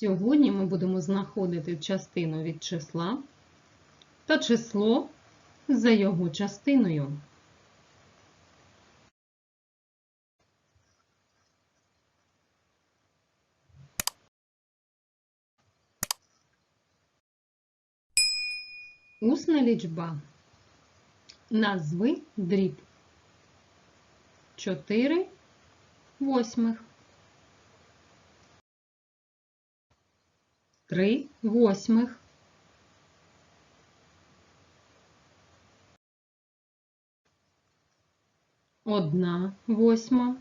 Сьогодні ми будемо знаходити частину від числа та число за його частиною. Усна лічба. Назви дріб. 4 восьмих. 3 восьмих. Одна восьма.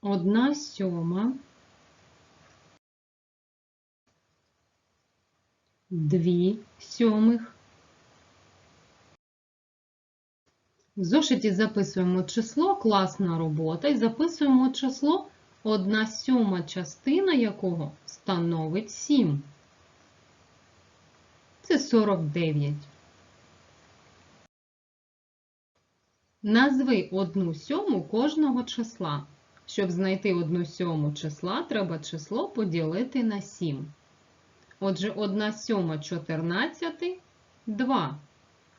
Одна сьома. Дві сьомих. В зошиті записуємо число, класна робота, і записуємо число, одна сьома частина якого становить 7. Це 49. Назви одну сьому кожного числа. Щоб знайти одну сьому числа, треба число поділити на 7. Отже, 1 сьома 14 – 2.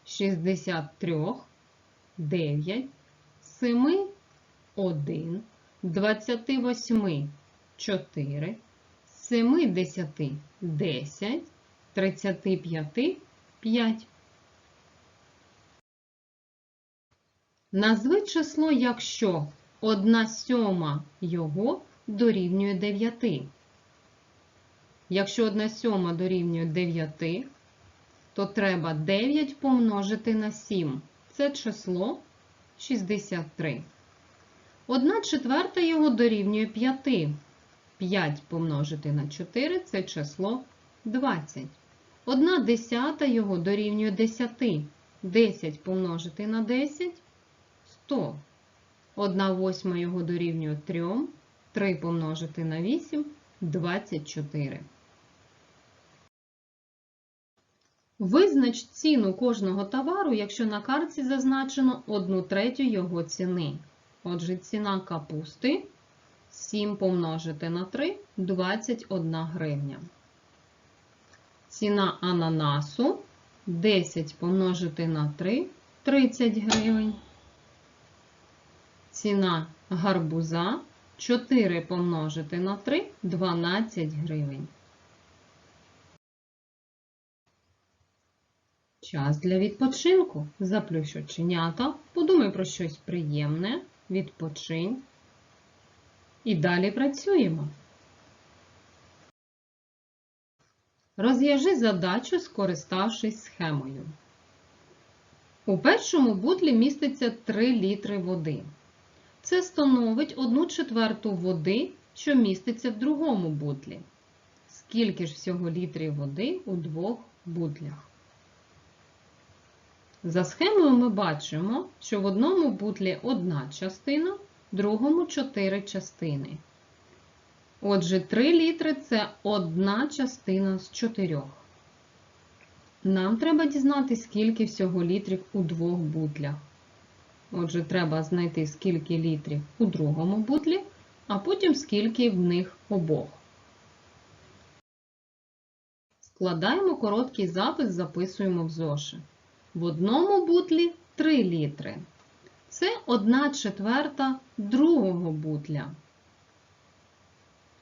63 – 9. 7 – 1. 28 – 4. 70 – 10. 35 – 5. Назви число, якщо 1 сьома його дорівнює 9. Якщо 1 сьома дорівнює 9, то треба 9 помножити на 7. Це число 63. 1 четверта його дорівнює 5. 5 помножити на 4 це число 20. 1 десята його дорівнює 10. 10 помножити на 10 100. 1 восьма його дорівнює 3. 3 помножити на 8 24. Визнач ціну кожного товару, якщо на картці зазначено 1 третю його ціни. Отже, ціна капусти 7 помножити на 3 21 гривня. Ціна ананасу 10 помножити на 3 30 гривень. Ціна гарбуза 4 помножити на 3 12 гривень. Час для відпочинку. Заплющ оченята, подумай про щось приємне, відпочинь. І далі працюємо. Розв'яжи задачу, скориставшись схемою. У першому бутлі міститься 3 літри води. Це становить 1 четверту води, що міститься в другому бутлі. Скільки ж всього літрів води у двох бутлях? За схемою ми бачимо, що в одному бутлі одна частина, в другому 4 частини. Отже, 3 літри це одна частина з 4. Нам треба дізнатися, скільки всього літрів у двох бутлях. Отже, треба знайти, скільки літрів у другому бутлі, а потім скільки в них обох. Складаємо короткий запис, записуємо в зошит. В одному бутлі 3 літри. Це 1 четверта другого бутля.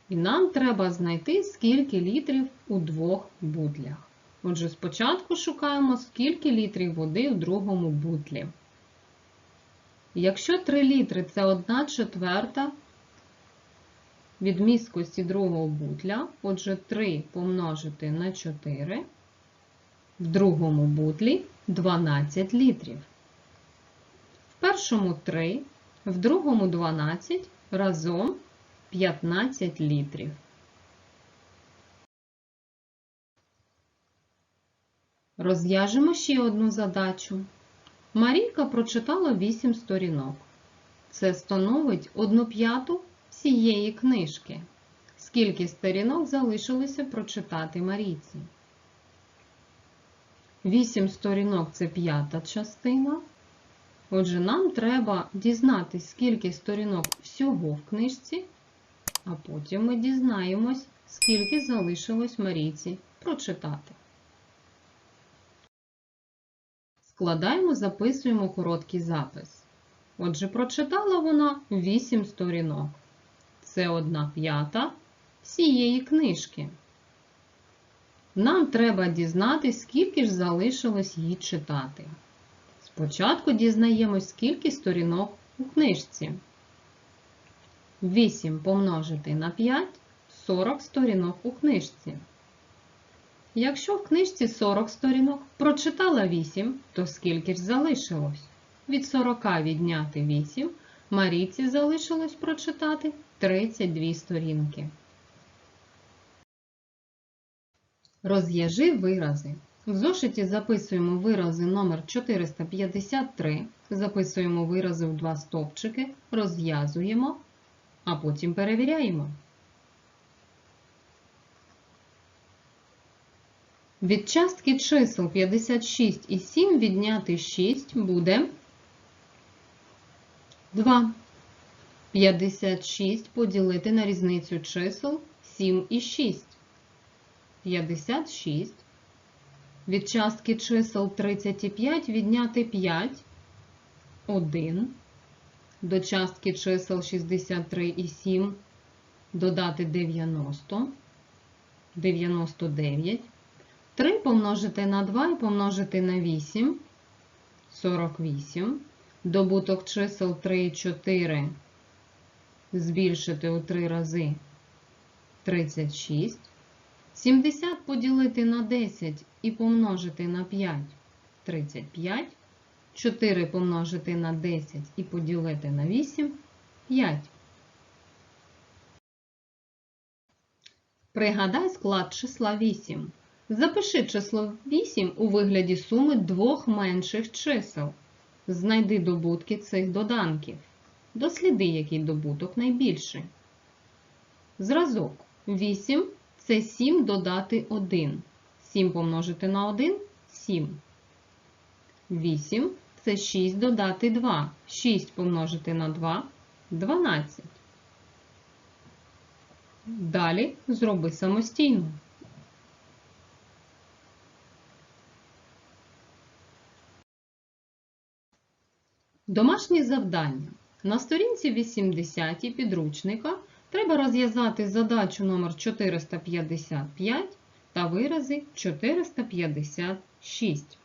І нам треба знайти, скільки літрів у двох бутлях. Отже, спочатку шукаємо, скільки літрів води у другому бутлі. Якщо 3 літри це 1 четверта від місткості другого бутля, отже, 3 помножити на 4, в другому бутлі 12 літрів. В першому 3, в другому 12, разом 15 літрів. Розв'яжемо ще одну задачу. Марійка прочитала 8 сторінок. Це становить 1 п'яту всієї книжки. Скільки сторінок залишилося прочитати Марійці? 8 сторінок це п'ята частина. Отже, нам треба дізнатись, скільки сторінок всього в книжці, а потім ми дізнаємось, скільки залишилось Марійці прочитати. Складаємо, записуємо короткий запис. Отже, прочитала вона 8 сторінок. Це одна п'ята всієї книжки. Нам треба дізнатись, скільки ж залишилось їй читати. Спочатку дізнаємось, скільки сторінок у книжці. 8 помножити на 5 40 сторінок у книжці. Якщо в книжці 40 сторінок, прочитала 8, то скільки ж залишилось? Від 40 відняти 8, Марійці залишилось прочитати 32 сторінки. Розв'яжи вирази. В зошиті записуємо вирази номер 453, записуємо вирази в два стовпчики, розв'язуємо, а потім перевіряємо. Від частки чисел 56 і 7 відняти 6 буде 2. 56 поділити на різницю чисел 7 і 6. 56. Від частки чисел 35 відняти 5 1. До частки чисел 63 і 7 додати 90 99. 3 помножити на 2 і помножити на 8 48. Добуток чисел 3 і 4 збільшити у 3 рази 36. 70 поділити на 10 і помножити на 5 35. 4 помножити на 10 і поділити на 8 5. Пригадай склад числа 8. Запиши число 8 у вигляді суми двох менших чисел. Знайди добутки цих доданків. Досліди, який добуток найбільший. Зразок 8 це 7 додати 1. 7 помножити на 1 7. 8 це 6 додати 2. 6 помножити на 2 12. Далі зроби самостійно. Домашні завдання. На сторінці 80 підручника треба розв'язати задачу номер 455 та вирази 456.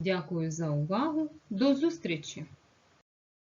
Дякую за увагу. До зустрічі!